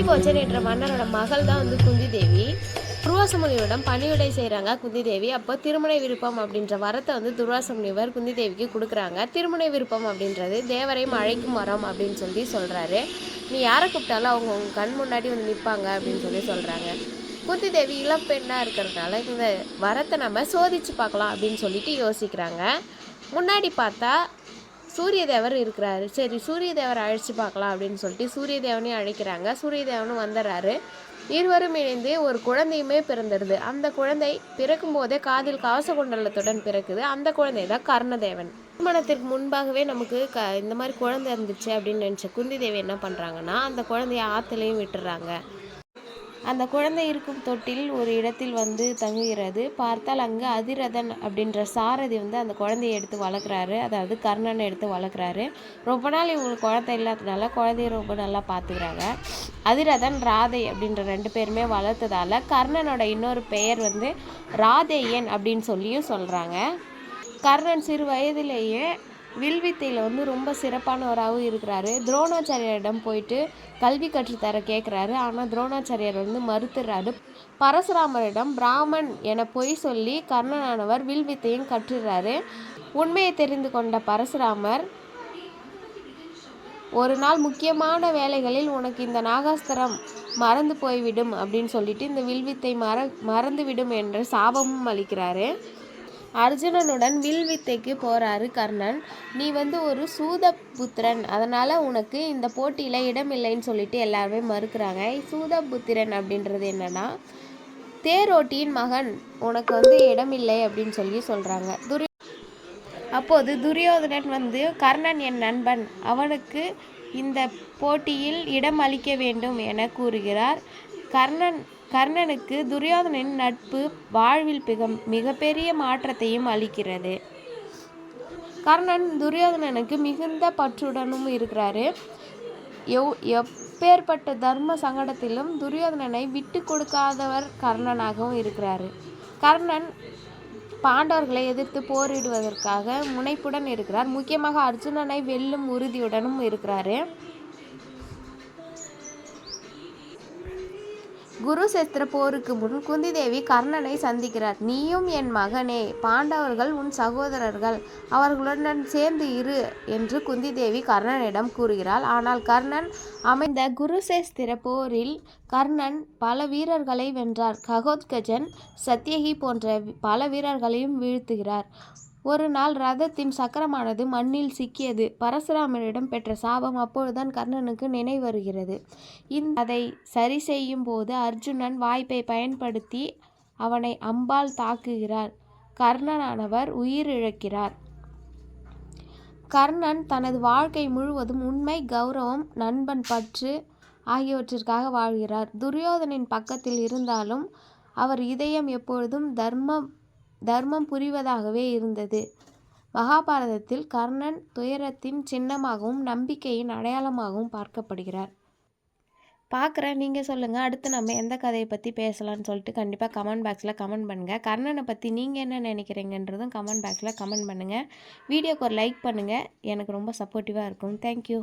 குந்தி போஜன் என்ற மன்னரோட மகள் தான் வந்து குந்தி தேவி துர்வாச பணியுடை செய்கிறாங்க குந்தி தேவி அப்போ திருமண விருப்பம் அப்படின்ற வரத்தை வந்து துருவாசமுனிவர் குந்தி தேவிக்கு கொடுக்குறாங்க. திருமண விருப்பம் அப்படின்றது தேவரையும் அழைக்கும் வரம் அப்படின்னு சொல்லி சொல்கிறாரு நீ யாரை கூப்பிட்டாலும் அவங்க உங்க கண் முன்னாடி வந்து நிற்பாங்க அப்படின்னு சொல்லி சொல்கிறாங்க குந்தி தேவி இளப்பெண்ணாக இருக்கிறதுனால இந்த வரத்தை நம்ம சோதிச்சு பார்க்கலாம் அப்படின்னு சொல்லிட்டு யோசிக்கிறாங்க. முன்னாடி பார்த்தா சூரிய தேவர் இருக்கிறாரு. சரி சூரிய தேவரை அழைச்சி பார்க்கலாம் அப்படின்னு சொல்லிட்டு சூரிய தேவனையும் அழைக்கிறாங்க. சூரிய தேவனும் வந்துடுறாரு இருவரும் இணைந்து ஒரு குழந்தையுமே பிறந்துடுது அந்த குழந்தை பிறக்கும் போதே காதில் கவச குண்டலத்துடன் பிறக்குது. அந்த குழந்தை தான் கர்ணதேவன். திருமணத்திற்கு முன்பாகவே நமக்கு க இந்த மாதிரி குழந்தை இருந்துச்சு அப்படின்னு நினச்ச குந்தி தேவி என்ன பண்ணுறாங்கன்னா அந்த குழந்தைய ஆற்றுலையும் விட்டுறாங்க. அந்த குழந்தை இருக்கும் தொட்டில் ஒரு இடத்தில் வந்து தங்குகிறது. பார்த்தால் அங்கு அதிரதன் அப்படின்ற சாரதி வந்து அந்த குழந்தையை எடுத்து வளர்க்குறாரு. அதாவது கர்ணனை எடுத்து வளர்க்குறாரு. ரொம்ப நாள் இவங்களுக்கு குழந்தை இல்லாததுனால குழந்தைய ரொம்ப நல்லா பார்த்துக்கிறாங்க. அதிரதன் ராதை அப்படின்ற ரெண்டு பேருமே வளர்த்ததால கர்ணனோட இன்னொரு பெயர் வந்து ராதேயன் அப்படின்னு சொல்லியும் சொல்கிறாங்க கர்ணன் சிறு வயதிலேயே வில்வித்தையில் வந்து ரொம்ப சிறப்பானவராகவும் இருக்கிறாரு. துரோணாச்சாரியரிடம் போயிட்டு கல்வி கற்றுத்தர கேட்குறாரு ஆனால் துரோணாச்சாரியர் வந்து மறுத்துறாரு. பரசுராமரிடம் பிராமன் என பொய் சொல்லி கர்ணனானவர் வில்வித்தையும் கற்றுறாரு. உண்மையை தெரிந்து கொண்ட பரசுராமர் ஒரு நாள் முக்கியமான வேலைகளில் உனக்கு இந்த நாகாஸ்திரம் மறந்து போய்விடும் அப்படின்னு சொல்லிட்டு இந்த வில்வித்தை மற மறந்துவிடும் என்ற சாபமும் அளிக்கிறாரு. அர்ஜுனனுடன் வில் வித்தைக்கு போறாரு கர்ணன். நீ வந்து ஒரு சூத புத்திரன் அதனால உனக்கு இந்த போட்டியில இடம் இல்லைன்னு சொல்லிட்டு எல்லாருமே மறுக்கிறாங்க. சூத புத்திரன் அப்படின்றது என்னன்னா தேரோட்டியின் மகன். உனக்கு வந்து இடம் இல்லை அப்படின்னு சொல்லி சொல்றாங்க. துரி அப்போது துரியோதனன் வந்து கர்ணன் என் நண்பன். அவனுக்கு இந்த போட்டியில் இடம் அளிக்க வேண்டும் என கூறுகிறார். கர்ணன் கர்ணனுக்கு துரியோதனின் நட்பு வாழ்வில் மிக மிகப்பெரிய மாற்றத்தையும் அளிக்கிறது. கர்ணன் துரியோதனனுக்கு மிகுந்த பற்றுடனும் இருக்கிறாரு. எவ் எப்பேற்பட்ட தர்ம சங்கடத்திலும் துரியோதனனை விட்டு கொடுக்காதவர் கர்ணனாகவும் இருக்கிறாரு. கர்ணன் பாண்டவர்களை எதிர்த்து போரிடுவதற்காக முனைப்புடன் இருக்கிறார். முக்கியமாக அர்ஜுனனை வெல்லும் உறுதியுடனும் இருக்கிறாரு. குருசெஸ்திர போருக்கு முன் குந்தி தேவி கர்ணனை சந்திக்கிறார். நீயும் என் மகனே பாண்டவர்கள் உன் சகோதரர்கள். அவர்களுடன் சேர்ந்து இரு என்று குந்தி தேவி கர்ணனிடம் கூறுகிறாள். ஆனால் கர்ணன் அமைந்த குருசேஸ்திர போரில் கர்ணன் பல வீரர்களை வென்றார். ககோத்கஜன் சத்யகி போன்ற பல வீரர்களையும் வீழ்த்துகிறார். ஒரு நாள் ரதத்தின் சக்கரமானது மண்ணில் சிக்கியது. பரசுராமரிடம் பெற்ற சாபம் அப்பொழுதுதான் கர்ணனுக்கு நினைவு வருகிறது. இந்த அதை சரி செய்யும் போது அர்ஜுனன் வாய்ப்பை பயன்படுத்தி அவனை அம்பால் தாக்குகிறார். கர்ணனானவர் உயிரிழக்கிறார். கர்ணன் தனது வாழ்க்கை முழுவதும் உண்மை கௌரவம் நண்பன் பற்று ஆகியவற்றிற்காக வாழ்கிறார். துரியோதனின் பக்கத்தில் இருந்தாலும் அவர் இதயம் எப்பொழுதும் தர்மம் தர்மம் புரிவதாகவே இருந்தது. மகாபாரதத்தில் கர்ணன் துயரத்தின் சின்னமாகவும் நம்பிக்கையின் அடையாளமாகவும் பார்க்கப்படுகிறார். பார்க்குறேன் நீங்கள் சொல்லுங்கள் அடுத்து நம்ம எந்த கதையை பற்றி பேசலாம்னு சொல்லிட்டு கண்டிப்பாக கமெண்ட் பாக்ஸில் கமெண்ட் பண்ணுங்கள் கர்ணனை பற்றி நீங்கள் என்ன நினைக்கிறீங்கன்றதும் கமெண்ட் பாக்ஸில் கமெண்ட் பண்ணுங்கள் வீடியோக்கு ஒரு லைக் பண்ணுங்கள் எனக்கு ரொம்ப சப்போர்ட்டிவாக இருக்கும். தேங்க்யூ